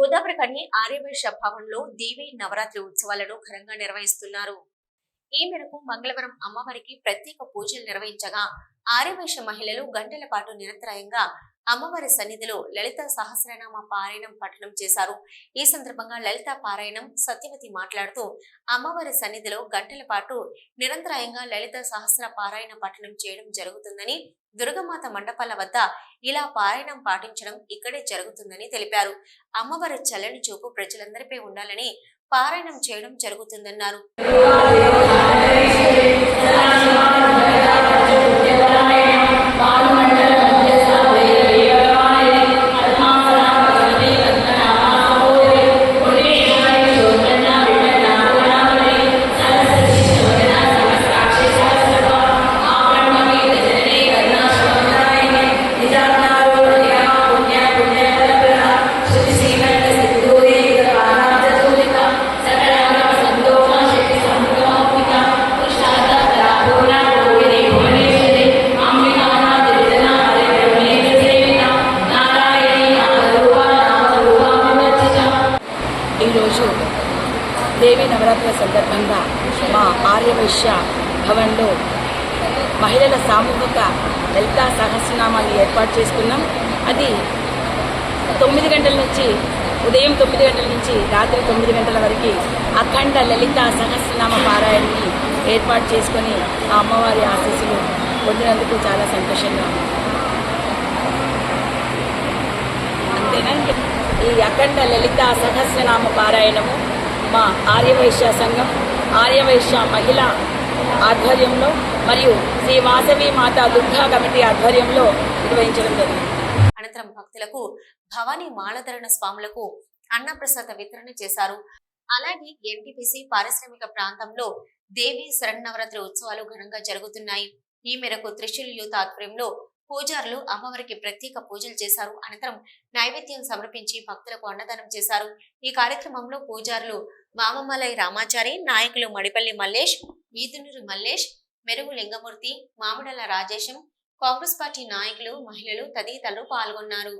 గోదావరికని ఆర్యవైశ్య భవన్లో దేవి నవరాత్రి ఉత్సవాలను ఘనంగా నిర్వహిస్తున్నారు. ఈ మేరకు మంగళవారం అమ్మవారికి ప్రత్యేక పూజలు నిర్వహించగా ఆర్యవైశ్య మహిళలు గంటల పాటు నిరంతరాయంగా అమ్మవారి సన్నిధిలో లలిత సహస్రనామ పారాయణం పఠనం చేశారు. ఈ సందర్భంగా లలిత పారాయణం సత్యవతి మాట్లాడుతూ అమ్మవారి సన్నిధిలో గంటల పాటు నిరంతరాయంగా లలిత సహస్ర పారాయణ పఠనం చేయడం జరుగుతుందని దుర్గమాత మండపాల వద్ద ఇలా పారాయణం పాటించడం ఇక్కడే జరుగుతుందని తెలిపారు. అమ్మవారి చల్లని చూపు ప్రజలందరిపై ఉండాలని పారాయణం చేయడం జరుగుతుందన్నారు. ఈరోజు దేవి నవరాత్రుల సందర్భంగా మా ఆర్యవైశ్య భవన్లో మహిళల సామూహిక లలితా సహస్రనామాన్ని ఏర్పాటు చేసుకున్నాం. అది తొమ్మిది గంటల నుంచి ఉదయం తొమ్మిది గంటల నుంచి రాత్రి తొమ్మిది గంటల వరకు అఖండ లలిత సహస్రనామ పారాయణని ఏర్పాటు చేసుకొని ఆ అమ్మవారి ఆశీస్సులు పొందినందుకు చాలా సంతోషంగా ఉంది. ఈ అఖండ లలిత సహస్రనామ పారాయణము మా ఆర్యవైశ్య సంఘం ఆర్యవైశ్య మహిళ ఆధ్వర్యంలో మరియు శ్రీ వాసవి మాత దుర్గా కమిటీ ఆధ్వర్యంలో నిర్వహించడం జరిగింది. అనంతరం భక్తులకు భవానీ మాలధరణ స్వాములకు అన్నప్రసాద వితరణ చేశారు. అలాగే ఎన్టీపీసీ పారిశ్రామిక ప్రాంతంలో దేవి శరణవరాత్రి ఉత్సవాలు ఘనంగా జరుగుతున్నాయి. ఈ మేరకు త్రిశూల్ యూత్ ఆధ్వర్యంలో పూజారులు అమ్మవారికి ప్రత్యేక పూజలు చేశారు. అనంతరం నైవేద్యం సమర్పించి భక్తులకు అన్నదానం చేశారు. ఈ కార్యక్రమంలో పూజారులు మామమలై రామాచారి నాయకులు మడిపల్లి మల్లేష్ ఈదునూరు మల్లేష్ మెరుగు లింగమూర్తి మామిడల రాజేశం కాంగ్రెస్ పార్టీ నాయకులు మహిళలు తదితరులు పాల్గొన్నారు.